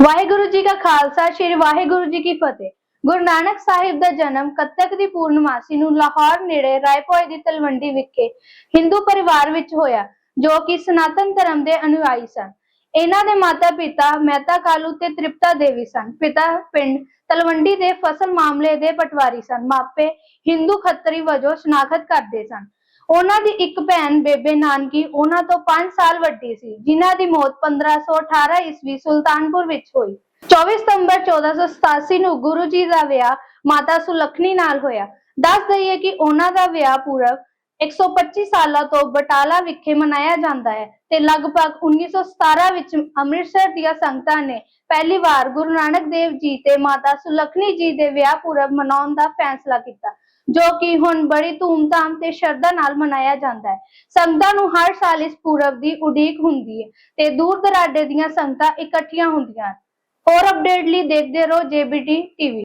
ਵਾਹਿਗੁਰੂ ਜੀ ਕਾ ਖਾਲਸਾ, ਸ੍ਰੀ ਵਾਹਿਗੁਰੂ ਜੀ ਕੀ ਫਤਿਹ। ਗੁਰੂ ਨਾਨਕ ਸਾਹਿਬ ਦਾ ਜਨਮ ਕੱਤਕ ਦੀ ਪੂਰਨਮਾਸੀ ਨੂੰ ਲਾਹੌਰ ਨੇੜੇ ਰਾਏਪੋਏ ਦੀ ਤਲਵੰਡੀ ਵਿਖੇ ਹਿੰਦੂ ਪਰਿਵਾਰ ਵਿੱਚ ਹੋਇਆ, ਜੋ ਕਿ ਸਨਾਤਨ ਧਰਮ ਦੇ ਅਨੁਯਾਈ ਸਨ। ਇਹਨਾਂ ਦੇ ਮਾਤਾ ਪਿਤਾ ਮਹਿਤਾ ਕਾਲੂ ਤੇ ਤ੍ਰਿਪਤਾ ਦੇਵੀ ਸਨ। ਪਿਤਾ ਪਿੰਡ ਤਲਵੰਡੀ ਦੇ ਫਸਲ ਮਾਮਲੇ ਦੇ ਪਟਵਾਰੀ ਸਨ। ਮਾਪੇ ਹਿੰਦੂ ਖੱਤਰੀ ਵਜੋਂ ਸ਼ਨਾਖਤ ਕਰਦੇ ਸਨ। ਉਹਨਾਂ ਦੀ ਇੱਕ ਭੈਣ ਬੇਬੇ ਨਾਨਕੀ ਉਹਨਾਂ ਤੋਂ 5 ਸਾਲ ਵੱਡੀ ਸੀ, ਜਿਨ੍ਹਾਂ ਦੀ ਮੌਤ 1518 ਈਸਵੀ ਸੁਲਤਾਨਪੁਰ ਵਿੱਚ ਹੋਈ। 24 ਸਤੰਬਰ 1487 ਨੂੰ ਗੁਰੂ ਜੀ ਦਾ ਵਿਆਹ ਮਾਤਾ ਸੁਲੱਖਣੀ ਨਾਲ ਹੋਇਆ। ਦੱਸ ਦਈਏ ਕਿ ਉਹਨਾਂ ਦਾ ਵਿਆਹ ਪੂਰਵ 125 ਸਾਲਾਂ ਤੋਂ ਬਟਾਲਾ ਵਿਖੇ ਮਨਾਇਆ ਜਾਂਦਾ ਹੈ ਤੇ ਲਗਭਗ 1917 ਵਿੱਚ ਅੰਮ੍ਰਿਤਸਰ ਦੀਆਂ ਸੰਗਤਾਂ ਨੇ ਪਹਿਲੀ ਵਾਰ ਗੁਰੂ ਨਾਨਕ ਦੇਵ ਜੀ ਤੇ ਮਾਤਾ ਸੁਲੱਖਣੀ ਜੀ ਦੇ ਵਿਆਹ ਪੂਰਵ ਮਨਾਉਣ ਦਾ ਫੈਸਲਾ ਕੀਤਾ। ਜੋ ਕਿ ਹੁਣ ਬੜੀ ਧੂਮਧਾਮ ਤੇ ਸ਼ਰਧਾ ਨਾਲ ਮਨਾਇਆ ਜਾਂਦਾ ਹੈ। ਸੰਗਤਾਂ ਨੂੰ ਹਰ ਸਾਲ ਇਸ ਪੂਰਬ ਦੀ ਉਡੀਕ ਹੁੰਦੀ ਹੈ ਤੇ ਦੂਰ ਦਰਾਡੇ ਦੀਆਂ ਸੰਗਤਾਂ ਇਕੱਠੀਆਂ ਹੁੰਦੀਆਂ ਹਨ। ਹੋਰ ਅਪਡੇਟ ਲਈ ਦੇਖਦੇ ਰਹੋ ਜੇਬੀਟੀ ਟੀਵੀ